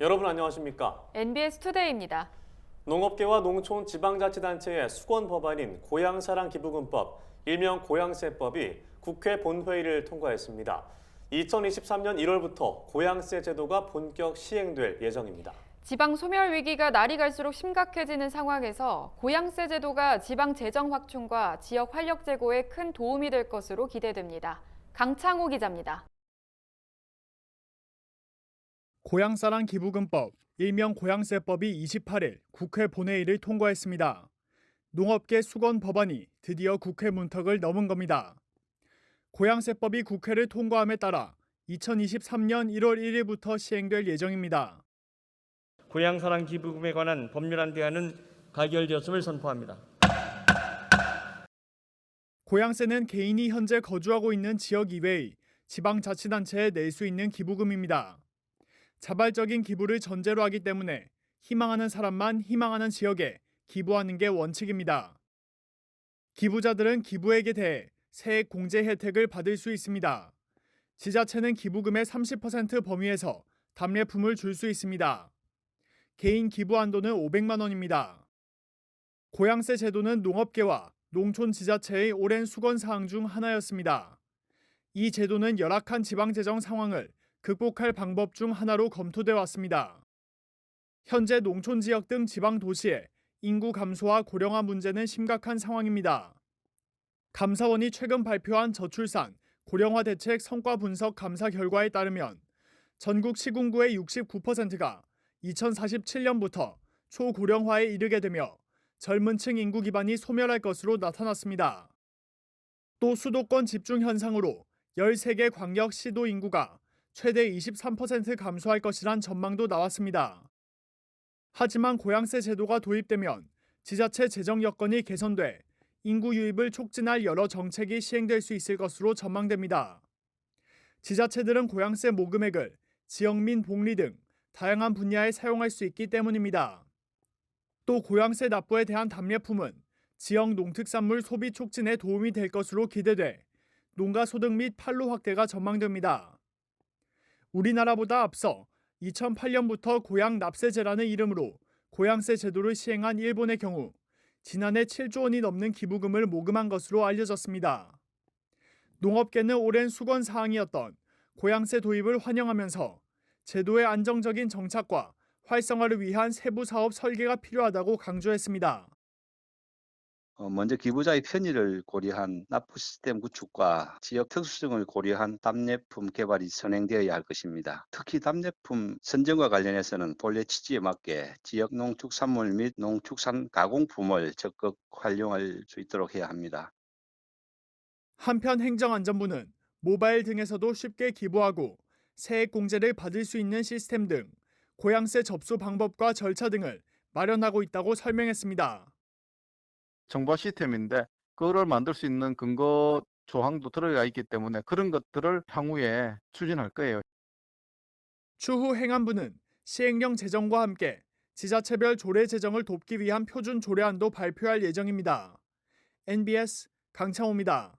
여러분 안녕하십니까? NBS 투데이입니다. 농업계와 농촌 지방자치단체의 수건 법안인 고향사랑 기부금법, 일명 고향세법이 국회 본회의를 통과했습니다. 2023년 1월부터 고향세 제도가 본격 시행될 예정입니다. 지방 소멸 위기가 날이 갈수록 심각해지는 상황에서 고향세 제도가 지방 재정 확충과 지역 활력 제고에 큰 도움이 될 것으로 기대됩니다. 강창호 기자입니다. 고향사랑 기부금법, 일명 고향세법이 28일 국회 본회의를 통과했습니다. 농업계 수건 법안이 드디어 국회 문턱을 넘은 겁니다. 고향세법이 국회를 통과함에 따라 2023년 1월 1일부터 시행될 예정입니다. 고향사랑 기부금에 관한 법률안 대안은 가결되었음을 선포합니다. 고향세는 개인이 현재 거주하고 있는 지역 이외의 지방자치단체에 낼 수 있는 기부금입니다. 자발적인 기부를 전제로 하기 때문에 희망하는 사람만 희망하는 지역에 기부하는 게 원칙입니다. 기부자들은 기부액에 대해 세액 공제 혜택을 받을 수 있습니다. 지자체는 기부금의 30% 범위에서 답례품을 줄 수 있습니다. 개인 기부 한도는 500만 원입니다. 고향세 제도는 농업계와 농촌 지자체의 오랜 수건 사항 중 하나였습니다. 이 제도는 열악한 지방 재정 상황을 극복할 방법 중 하나로 검토돼 왔습니다. 현재 농촌 지역 등 지방 도시의 인구 감소와 고령화 문제는 심각한 상황입니다. 감사원이 최근 발표한 저출산 고령화 대책 성과 분석 감사 결과에 따르면 전국 시군구의 69%가 2047년부터 초고령화에 이르게 되며 젊은 층 인구 기반이 소멸할 것으로 나타났습니다. 또 수도권 집중 현상으로 13개 광역 시도 인구가 최대 23% 감소할 것이란 전망도 나왔습니다. 하지만 고향세 제도가 도입되면 지자체 재정 여건이 개선돼 인구 유입을 촉진할 여러 정책이 시행될 수 있을 것으로 전망됩니다. 지자체들은 고향세 모금액을 지역민 복리 등 다양한 분야에 사용할 수 있기 때문입니다. 또 고향세 납부에 대한 답례품은 지역 농특산물 소비 촉진에 도움이 될 것으로 기대돼 농가 소득 및 판로 확대가 전망됩니다. 우리나라보다 앞서 2008년부터 고향 납세제라는 이름으로 고향세 제도를 시행한 일본의 경우 지난해 7조 원이 넘는 기부금을 모금한 것으로 알려졌습니다. 농업계는 오랜 수건 사항이었던 고향세 도입을 환영하면서 제도의 안정적인 정착과 활성화를 위한 세부 사업 설계가 필요하다고 강조했습니다. 어, 먼저 기부자의 편의를 고려한 납부 시스템 구축과 지역 특수성을 고려한 답례품 개발이 선행되어야 할 것입니다. 특히 답례품 선정과 관련해서는 본래 취지에 맞게 지역 농축산물 및 농축산 가공품을 적극 활용할 수 있도록 해야 합니다. 한편 행정안전부는 모바일 등에서도 쉽게 기부하고 세액 공제를 받을 수 있는 시스템 등 고향세 접수 방법과 절차 등을 마련하고 있다고 설명했습니다. 정보 시스템인데 그거를 만들 수 있는 근거 조항도 들어가 있기 때문에 그런 것들을 향후에 추진할 거예요. 추후 행안부는 시행령 제정과 함께 지자체별 조례 제정을 돕기 위한 표준 조례안도 발표할 예정입니다. NBS 강창호입니다.